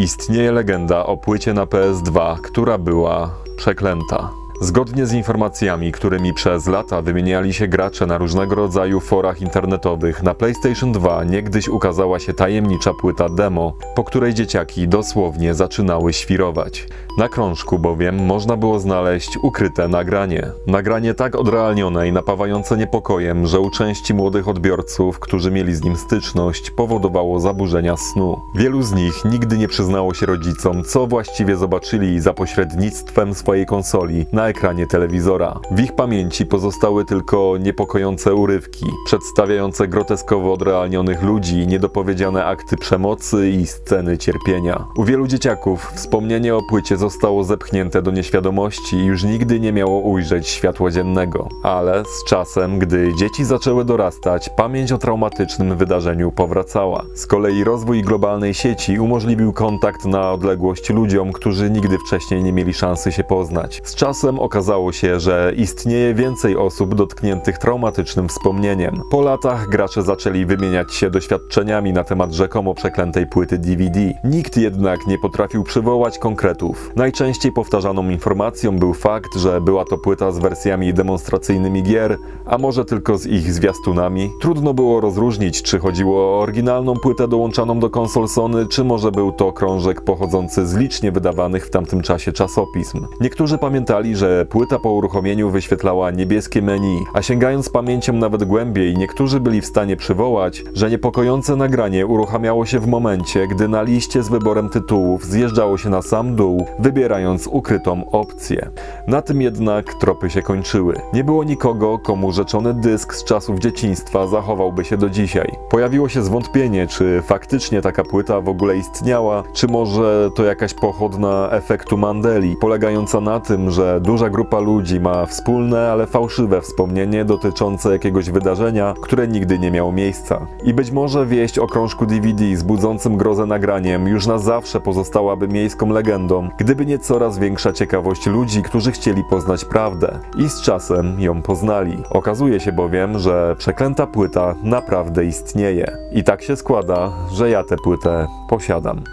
Istnieje legenda o płycie na PS2, która była przeklęta. Zgodnie z informacjami, którymi przez lata wymieniali się gracze na różnego rodzaju forach internetowych, na PlayStation 2 niegdyś ukazała się tajemnicza płyta demo, po której dzieciaki dosłownie zaczynały świrować. Na krążku bowiem można było znaleźć ukryte nagranie. Nagranie tak odrealnione i napawające niepokojem, że u części młodych odbiorców, którzy mieli z nim styczność, powodowało zaburzenia snu. Wielu z nich nigdy nie przyznało się rodzicom, co właściwie zobaczyli za pośrednictwem swojej konsoli na ekranie telewizora. W ich pamięci pozostały tylko niepokojące urywki, przedstawiające groteskowo odrealnionych ludzi, niedopowiedziane akty przemocy i sceny cierpienia. U wielu dzieciaków wspomnienie o płycie zostało zepchnięte do nieświadomości i już nigdy nie miało ujrzeć światła dziennego. Ale z czasem, gdy dzieci zaczęły dorastać, pamięć o traumatycznym wydarzeniu powracała. Z kolei rozwój globalnej sieci umożliwił kontakt na odległość ludziom, którzy nigdy wcześniej nie mieli szansy się poznać. Z czasem okazało się, że istnieje więcej osób dotkniętych traumatycznym wspomnieniem. Po latach gracze zaczęli wymieniać się doświadczeniami na temat rzekomo przeklętej płyty DVD. Nikt jednak nie potrafił przywołać konkretów. Najczęściej powtarzaną informacją był fakt, że była to płyta z wersjami demonstracyjnymi gier, a może tylko z ich zwiastunami. Trudno było rozróżnić, czy chodziło o oryginalną płytę dołączaną do konsol Sony, czy może był to krążek pochodzący z licznie wydawanych w tamtym czasie czasopism. Niektórzy pamiętali, że płyta po uruchomieniu wyświetlała niebieskie menu, a sięgając pamięcią nawet głębiej, niektórzy byli w stanie przywołać, że niepokojące nagranie uruchamiało się w momencie, gdy na liście z wyborem tytułów zjeżdżało się na sam dół, wybierając ukrytą opcję. Na tym jednak tropy się kończyły. Nie było nikogo, komu rzeczony dysk z czasów dzieciństwa zachowałby się do dzisiaj. Pojawiło się zwątpienie, czy faktycznie taka płyta w ogóle istniała, czy może to jakaś pochodna efektu Mandeli, polegająca na tym, że duża grupa ludzi ma wspólne, ale fałszywe wspomnienie dotyczące jakiegoś wydarzenia, które nigdy nie miało miejsca. I być może wieść o krążku DVD z budzącym grozę nagraniem już na zawsze pozostałaby miejską legendą, gdyby nie coraz większa ciekawość ludzi, którzy chcieli poznać prawdę. I z czasem ją poznali. Okazuje się bowiem, że przeklęta płyta naprawdę istnieje. I tak się składa, że ja tę płytę posiadam.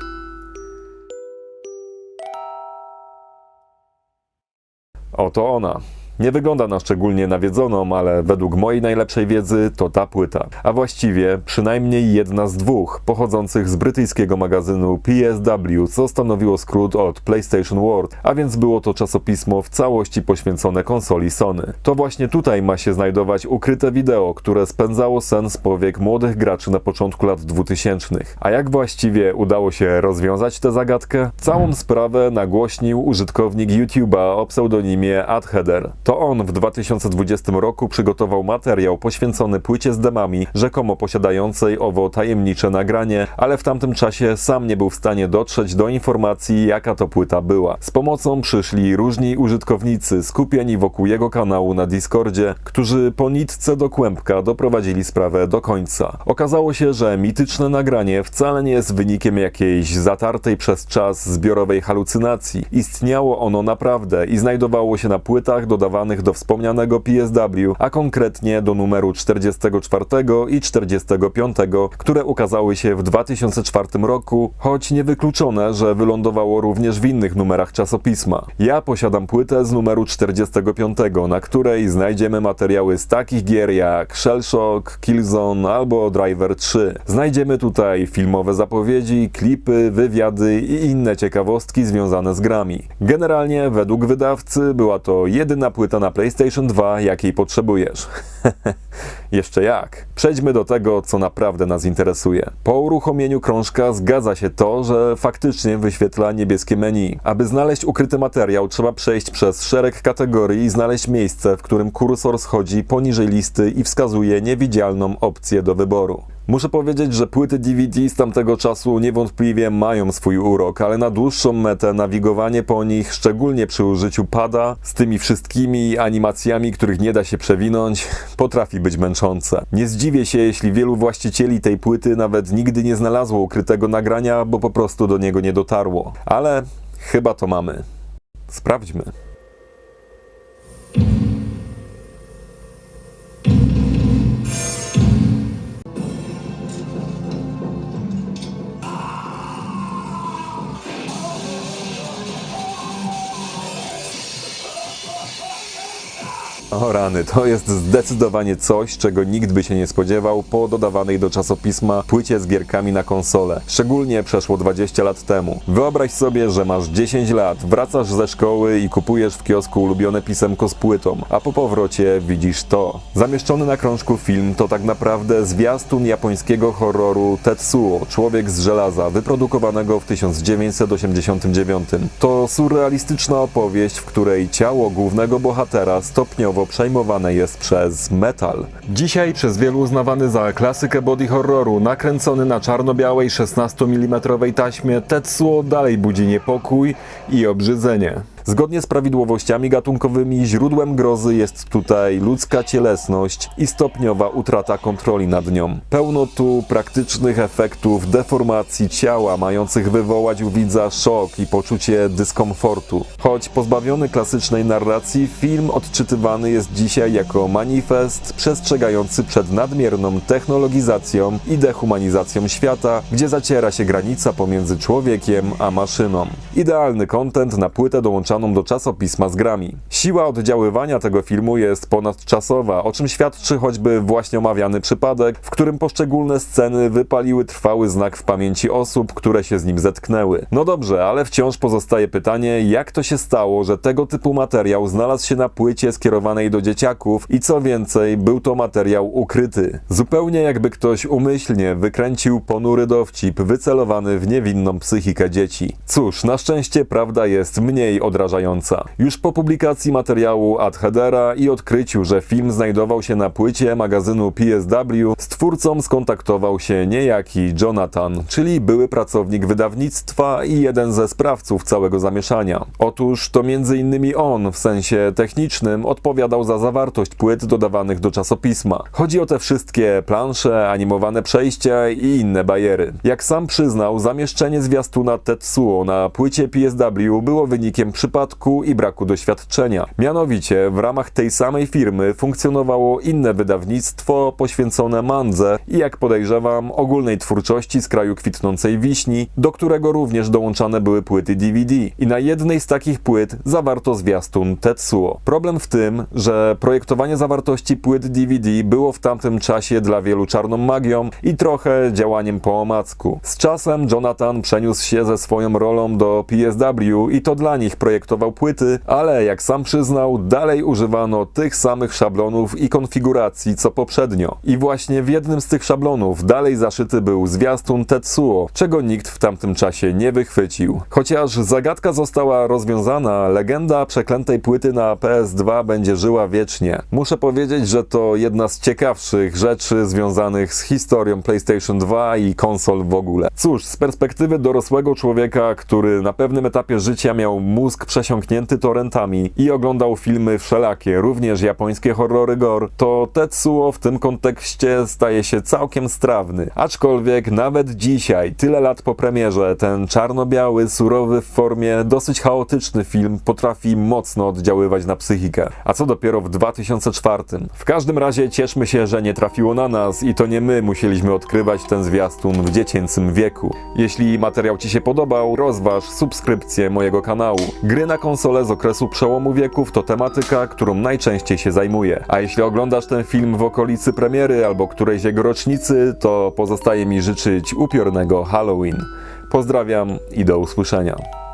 Oto ona. Nie wygląda na szczególnie nawiedzoną, ale według mojej najlepszej wiedzy to ta płyta. A właściwie przynajmniej jedna z dwóch, pochodzących z brytyjskiego magazynu PSW, co stanowiło skrót od PlayStation World, a więc było to czasopismo w całości poświęcone konsoli Sony. To właśnie tutaj ma się znajdować ukryte wideo, które spędzało sen z powiek młodych graczy na początku lat 2000. A jak właściwie udało się rozwiązać tę zagadkę? Całą sprawę nagłośnił użytkownik YouTube'a o pseudonimie Adheader. To on w 2020 roku przygotował materiał poświęcony płycie z demami, rzekomo posiadającej owo tajemnicze nagranie, ale w tamtym czasie sam nie był w stanie dotrzeć do informacji, jaka to płyta była. Z pomocą przyszli różni użytkownicy skupieni wokół jego kanału na Discordzie, którzy po nitce do kłębka doprowadzili sprawę do końca. Okazało się, że mityczne nagranie wcale nie jest wynikiem jakiejś zatartej przez czas zbiorowej halucynacji. Istniało ono naprawdę i znajdowało się na płytach dodawanych do wspomnianego PSW, a konkretnie do numeru 44 i 45, które ukazały się w 2004 roku, choć niewykluczone, że wylądowało również w innych numerach czasopisma. Ja posiadam płytę z numeru 45, na której znajdziemy materiały z takich gier jak Shellshock, Killzone albo Driver 3. Znajdziemy tutaj filmowe zapowiedzi, klipy, wywiady i inne ciekawostki związane z grami. Generalnie według wydawcy była to jedyna płyta na PlayStation 2, jakiej potrzebujesz. Jeszcze jak. Przejdźmy do tego, co naprawdę nas interesuje. Po uruchomieniu krążka zgadza się to, że faktycznie wyświetla niebieskie menu. Aby znaleźć ukryty materiał, trzeba przejść przez szereg kategorii i znaleźć miejsce, w którym kursor schodzi poniżej listy i wskazuje niewidzialną opcję do wyboru. Muszę powiedzieć, że płyty DVD z tamtego czasu niewątpliwie mają swój urok, ale na dłuższą metę nawigowanie po nich, szczególnie przy użyciu pada, z tymi wszystkimi animacjami, których nie da się przewinąć, potrafi być męczące. Nie zdziwię się, jeśli wielu właścicieli tej płyty nawet nigdy nie znalazło ukrytego nagrania, bo po prostu do niego nie dotarło. Ale chyba to mamy. Sprawdźmy. O rany, to jest zdecydowanie coś, czego nikt by się nie spodziewał po dodawanej do czasopisma płycie z gierkami na konsolę. Szczególnie przeszło 20 lat temu. Wyobraź sobie, że masz 10 lat, wracasz ze szkoły i kupujesz w kiosku ulubione pisemko z płytą, a po powrocie widzisz to. Zamieszczony na krążku film to tak naprawdę zwiastun japońskiego horroru Tetsuo, Człowiek z żelaza, wyprodukowanego w 1989. To surrealistyczna opowieść, w której ciało głównego bohatera stopniowo przejmowane jest przez metal. Dzisiaj przez wielu uznawany za klasykę body horroru, nakręcony na czarno-białej 16 mm taśmie, Tetsuo dalej budzi niepokój i obrzydzenie. Zgodnie z prawidłowościami gatunkowymi źródłem grozy jest tutaj ludzka cielesność i stopniowa utrata kontroli nad nią. Pełno tu praktycznych efektów deformacji ciała, mających wywołać u widza szok i poczucie dyskomfortu. Choć pozbawiony klasycznej narracji, film odczytywany jest dzisiaj jako manifest przestrzegający przed nadmierną technologizacją i dehumanizacją świata, gdzie zaciera się granica pomiędzy człowiekiem a maszyną. Idealny kontent na płytę do czasopisma z grami. Siła oddziaływania tego filmu jest ponadczasowa, o czym świadczy choćby właśnie omawiany przypadek, w którym poszczególne sceny wypaliły trwały znak w pamięci osób, które się z nim zetknęły. No dobrze, ale wciąż pozostaje pytanie, jak to się stało, że tego typu materiał znalazł się na płycie skierowanej do dzieciaków i co więcej, był to materiał ukryty. Zupełnie jakby ktoś umyślnie wykręcił ponury dowcip wycelowany w niewinną psychikę dzieci. Cóż, na szczęście prawda jest mniej odrażająca. Już po publikacji materiału Ad Hedera i odkryciu, że film znajdował się na płycie magazynu PSW, z twórcą skontaktował się niejaki Jonathan, czyli były pracownik wydawnictwa i jeden ze sprawców całego zamieszania. Otóż to innymi on, w sensie technicznym, odpowiadał za zawartość płyt dodawanych do czasopisma. Chodzi o te wszystkie plansze, animowane przejścia i inne bajery. Jak sam przyznał, zamieszczenie zwiastuna Tetsuo na płycie PSW było wynikiem przypadku i braku doświadczenia. Mianowicie w ramach tej samej firmy funkcjonowało inne wydawnictwo poświęcone mandze i jak podejrzewam ogólnej twórczości z kraju kwitnącej wiśni, do którego również dołączane były płyty DVD. I na jednej z takich płyt zawarto zwiastun Tetsuo. Problem w tym, że projektowanie zawartości płyt DVD było w tamtym czasie dla wielu czarną magią i trochę działaniem po omacku. Z czasem Jonathan przeniósł się ze swoją rolą do PSW i to dla nich projektował płyty, ale jak sam przyznał, dalej używano tych samych szablonów i konfiguracji co poprzednio. I właśnie w jednym z tych szablonów dalej zaszyty był zwiastun Tetsuo, czego nikt w tamtym czasie nie wychwycił. Chociaż zagadka została rozwiązana, legenda przeklętej płyty na PS2 będzie żyła wiecznie. Muszę powiedzieć, że to jedna z ciekawszych rzeczy związanych z historią PlayStation 2 i konsol w ogóle. Cóż, z perspektywy dorosłego człowieka, który na pewnym etapie życia miał mózg przesiąknięty torrentami i oglądał filmy wszelakie, również japońskie horrory gore, to Tetsuo w tym kontekście staje się całkiem strawny. Aczkolwiek nawet dzisiaj, tyle lat po premierze, ten czarno-biały, surowy w formie dosyć chaotyczny film potrafi mocno oddziaływać na psychikę. A co dopiero w 2004. W każdym razie cieszmy się, że nie trafiło na nas i to nie my musieliśmy odkrywać ten zwiastun w dziecięcym wieku. Jeśli materiał Ci się podobał, rozważ subskrypcję mojego kanału. Gry na konsolę z okresu przełomu wieków to tematyka, którą najczęściej się zajmuję. A jeśli oglądasz ten film w okolicy premiery albo którejś jego rocznicy, to pozostaje mi życzyć upiornego Halloween. Pozdrawiam i do usłyszenia.